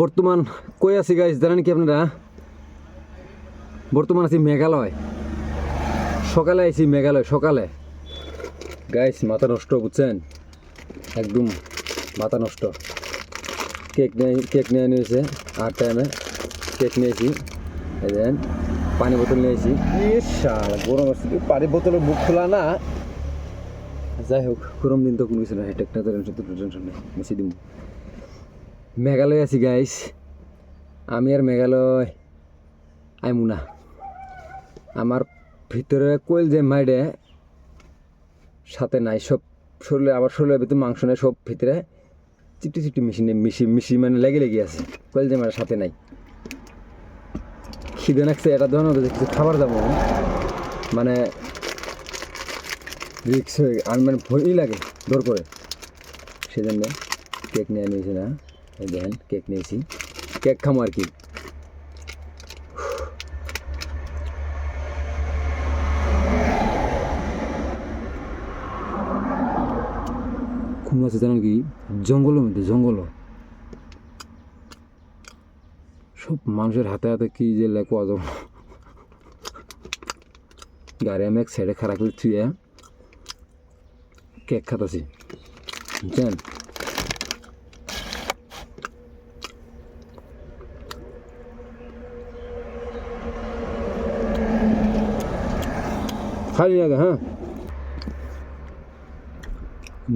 বর্তমান কই আছি গাইজ জানেন কি আপনারা? বর্তমান আছি মেঘালয়। সকালে আইছি মেঘালয়, সকালে। গাইস মাথা নষ্ট, বুঝছেন? একদম মাথা নষ্ট। কেক নিয়ে কেক নিয়ে নিয়েছে আট টাইমে কেক নিয়েছি দেন, পানি বোতল নিয়েছি। গরম কি পানি বোতলের বুক খোলা না। যাই হোক, গরম দিন তো কোনো কিছু না হেটেকটা টেনশন নেই। বেশি দিন মেঘালয় আছি গাইস আমি আর মেঘালয় আইমু না। আমার ভিতরে কোয়েল যে মাইডে সাথে নাই, সব শরীরে, আবার শরীরের ভিতরে মাংস নেই, সব ভিতরে চিপটি চিপটি মেশিনে মিশি মিশি মানে লেগে লেগে আছে। কোয়েল যে মাইডের সাথে নাই। খিদে নাকছে এটা ধরনের কিছু খাবার দাম মানে রিক্স হয়ে, আমি মানে ভয়ই লাগে দর করে। সেজন্য কেক নিয়ে নিয়েছি না। এই কেক নিয়েছি কেক খামো আর কি কোন আছে জানেন কি জঙ্গলের মধ্যে জঙ্গল সব মানুষের হাতে হাতে কি যে লেখো আজ গাড়ি আমি এক সাইডে খারাপ করে থুয়ে কেক খাতাছি বুঝছেন খালি আগে হ্যাঁ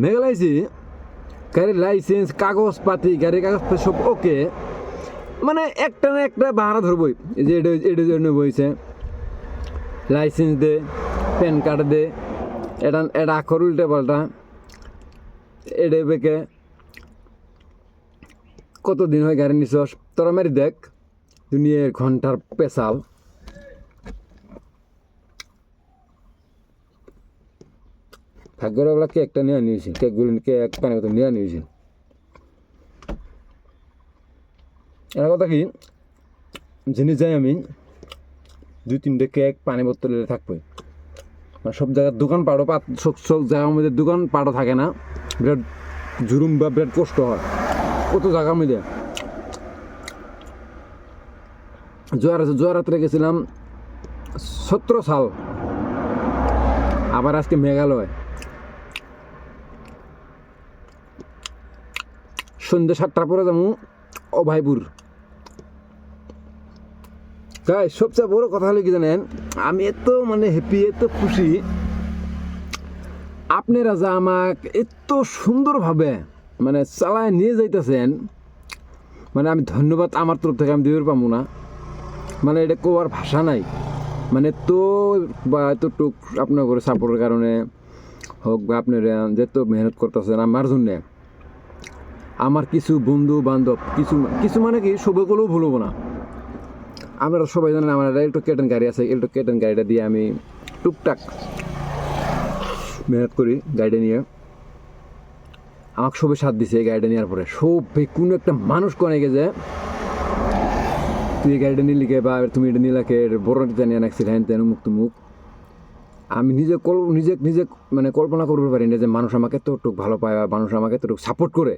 মেঘালয়ছি গাড়ির লাইসেন্স কাগজপাতি গাড়ির কাগজপাতি সব ওকে মানে একটা না একটা ভাড়া ধরবই যে এটা এটা জন্য বইছে লাইসেন্স দে প্যান কার্ড দে এটা এটা আখর উল্টে পাল্টা এটা বেকে কতদিন হয় গাড়ি নিছস তোরা মারি দেখ দুনিয়ার ঘণ্টার পেশাল ভাগ্যের ওগুলা কেকটা নিয়ে নিয়েছি কেকগুলো কেক পানি মতো নিয়ে নিয়েছি এর কথা কি? যিনি যাই আমি, দুই তিনটে কেক পানি বোতলে থাকবে মানে সব জায়গার দোকান পাড়ো পাত, সব সব জায়গার মধ্যে দোকান পাড়ো থাকে না। বিরাট জুরুম বা বিরাট কষ্ট হয়। কত জায়গার মধ্যে জোয়ার আছে, জোয়ার রাত্রে গেছিলাম সতেরো সাল। আবার আজকে মেঘালয়। সন্ধ্যে সাতটার পরে যাব অভাইপুর তাই সবচেয়ে বড় কথা হলো কি জানেন, আমি এত মানে হ্যাপি এত খুশি। আপনারা যা আমাকে এত সুন্দরভাবে মানে চালায় নিয়ে যাইতেছেন। মানে আমি ধন্যবাদ আমার তরফ থেকে আমি দিতে পাবো না। মানে এটা কোয়ার ভাষা নাই। মানে তো বা এতটুক আপনার করে সাপোর্টের কারণে হোক বা আপনারা যেত মেহনত করতেছেন আমার জন্যে। আমার কিছু বন্ধু, বান্ধব, কিছু কিছু মানে কি সবাইগুলোও ভুলবো না। আপনারা সবাই জানেন আমার একটা কেটেন গাড়ি আছে। ইলেকট্রিক কেটেন গাড়িটা দিয়ে আমি টুকটাক মেহনত করি গাড়িটা নিয়ে। আমাকে সবাই সাথ দিছে এই গাড়িটা নেওয়ার পরে। সবাই কোনো একটা মানুষ কোনে গেছে, তুই এই গাড়িটা নিলিকে বা তুমি এটা নিলাকে বড় নিতে নিয়ে অ্যাক্সিডেন্ট তেন মুখ মুখ আমি নিজে কল নিজে নিজে মানে কল্পনা করতে পারি না যে মানুষ আমাকে এতটুকু ভালো পায় বা মানুষ আমাকে এতটুকু সাপোর্ট করে।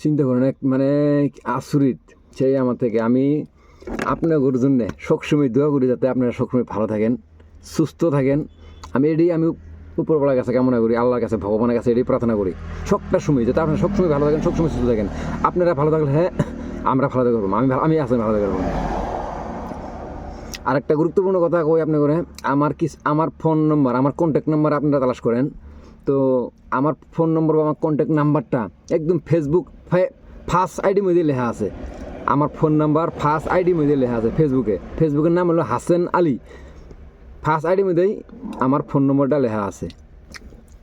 চিন্তা করেন, এক মানে আচরিত, সেই আমার থেকে। আমি আপনাদের জন্য সবসময় দোয়া করি যাতে আপনারা সবসময় ভালো থাকেন, সুস্থ থাকেন। আমি এটাই আমি উপরবেলার কাছে কামনা করি, আল্লাহর কাছে, ভগবানের কাছে এটাই প্রার্থনা করি। সবটা সময়, যাতে আপনারা সবসময় ভালো থাকেন, সবসময় সুস্থ থাকেন। আপনারা ভালো থাকলে হ্যাঁ আমরা ভালো থাকব, আমি আমি আসলে ভালো থাকব। আর একটা গুরুত্বপূর্ণ কথা কই আপনি করে আমার কি আমার ফোন নম্বর, আমার কন্ট্যাক্ট নাম্বার আপনারা তালাশ করেন। তো আমার ফোন নম্বর বা আমার কন্ট্যাক্ট নাম্বারটা একদম ফেসবুক ফার্স্ট আইডি মধ্যে লেখা আছে। আমার ফোন নাম্বার ফার্স্ট আইডি মধ্যে লেখা আছে ফেসবুকে ফেসবুকের নাম হলো হাসেন আলী। ফার্স্ট আইডি মধ্যেই আমার ফোন নম্বরটা লেখা আছে।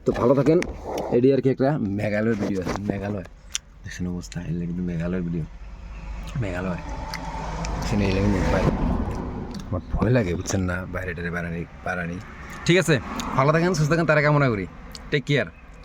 তো ভালো থাকেন। এডি আর কি একটা মেঘালয়ের ভিডিও আছে। মেঘালয়। দেখছেন অবস্থা? এলে কিন্তু মেঘালয়ের ভিডিও মেঘালয়। এলে কিন্তু ভাই আমার ভয় লাগে, বুঝছেন না? বাইরে টারে বাড়ানি বাড়ানি ঠিক আছে? ভালো থাকেন, সুস্থ থাকেন, তারা কামনা করি। Take care